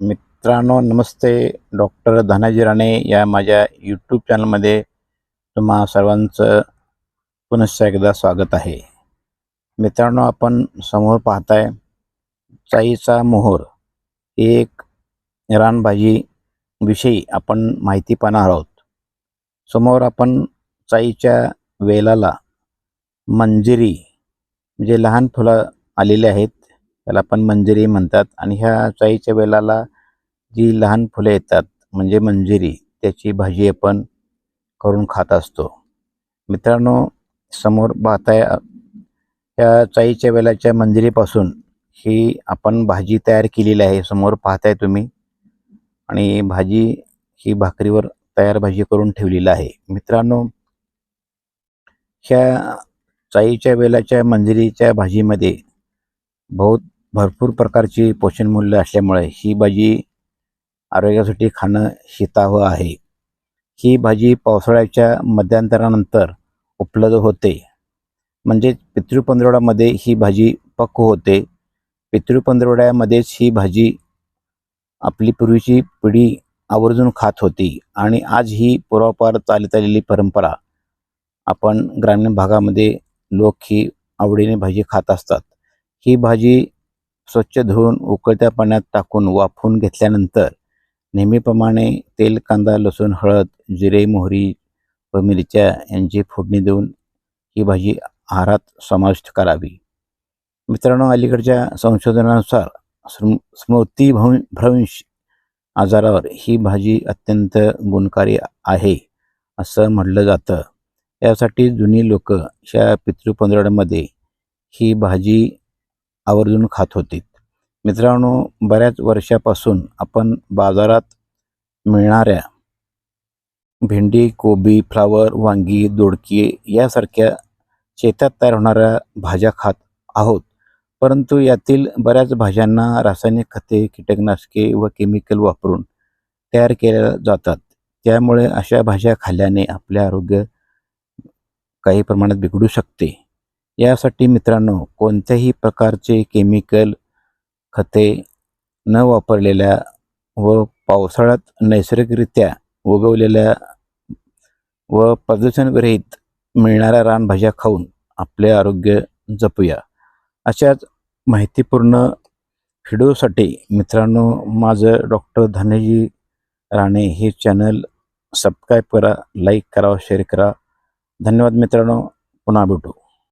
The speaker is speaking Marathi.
मित्रांनो नमस्ते. डॉक्टर धनाजी राणे या माझ्या यूट्यूब चॅनलमध्ये तुम्हा सर्वांचं पुनश्च एकदा स्वागत आहे. मित्रांनो आपण समोर पाहताय चाईचा मोहर एक रानभाजी विषयी आपण माहिती पाहणार आहोत. समोर आपण चाईच्या वेलाला मंजिरी म्हणजे लहान फुलं आलेली आहेत. त्याला पण मंजिरी म्हणतात. आणि ह्या चाईच्या वेलाला जी लहान फुले येतात म्हणजे मंजिरी त्याची भाजी आपण करून खात असतो. मित्रांनो समोर पाहताय या चाईच्या वेलाच्या मंजिरीपासून ही आपण भाजी तयार केलेली आहे. समोर पाहताय तुम्ही. आणि भाजी ही भाकरीवर तयार भाजी करून ठेवलेली आहे. मित्रांनो ह्या चाईच्या वेलाच्या मंजिरीच्या भाजीमध्ये बहुत भरपूर प्रकारची पोषणमूल्य असल्यामुळे ही भाजी आरोग्यासाठी खाणं हितावं आहे. ही भाजी पावसाळ्याच्या मध्यांतरानंतर उपलब्ध होते. म्हणजेच पितृपंधरवड्यामध्ये ही भाजी पक्व होते. पितृपंधरवड्यामध्येच ही भाजी आपली पूर्वीची पिढी आवर्जून खात होती आणि आज ही पूर्वापार चालत आलेली परंपरा आपण ग्रामीण भागामध्ये लोक ही आवडीने भाजी खात असतात. ही भाजी स्वच्छ धुवून उकळत्या पाण्यात टाकून वाफवून घेतल्यानंतर नेहमीप्रमाणे तेल कांदा लसूण हळद जिरे मोहरी व मिरच्या यांची फोडणी देऊन ही भाजी आहारात समाविष्ट करावी. मित्रांनो अलीकडच्या संशोधनानुसार स्म स्मृती भ्रं भ्रंश आजारावर ही भाजी अत्यंत गुणकारी आहे असं म्हटलं जातं. यासाठी जुनी लोक ह्या पितृपंधरवड्यामध्ये ही भाजी आवर्जून खात होती. मित्रांनो बऱ्याच वर्षापासून आपण बाजारात मिळणाऱ्या भेंडी कोबी फ्लावर वांगी दोडकी यासारख्या शेतात तयार होणाऱ्या भाज्या खात आहोत. परंतु यातील बऱ्याच भाज्यांना रासायनिक खते कीटकनाशके व केमिकल वापरून तयार केल्या जातात. त्यामुळे अशा भाज्या खाल्ल्याने आपले आरोग्य काही प्रमाणात बिघडू शकते. यासाठी मित्रांनो कोणत्याही प्रकारचे केमिकल खते न वापरलेल्या व पावसाळ्यात नैसर्गिकरित्या उगवलेल्या व प्रदूषणविरहित मिळणाऱ्या रानभाज्या खाऊन आपले आरोग्य जपूया. अशाच माहितीपूर्ण व्हिडिओसाठी मित्रांनो माझं डॉक्टर धनजी राणे हे चॅनल सबस्क्राईब करा लाईक करा शेअर करा. धन्यवाद मित्रांनो. पुन्हा भेटू.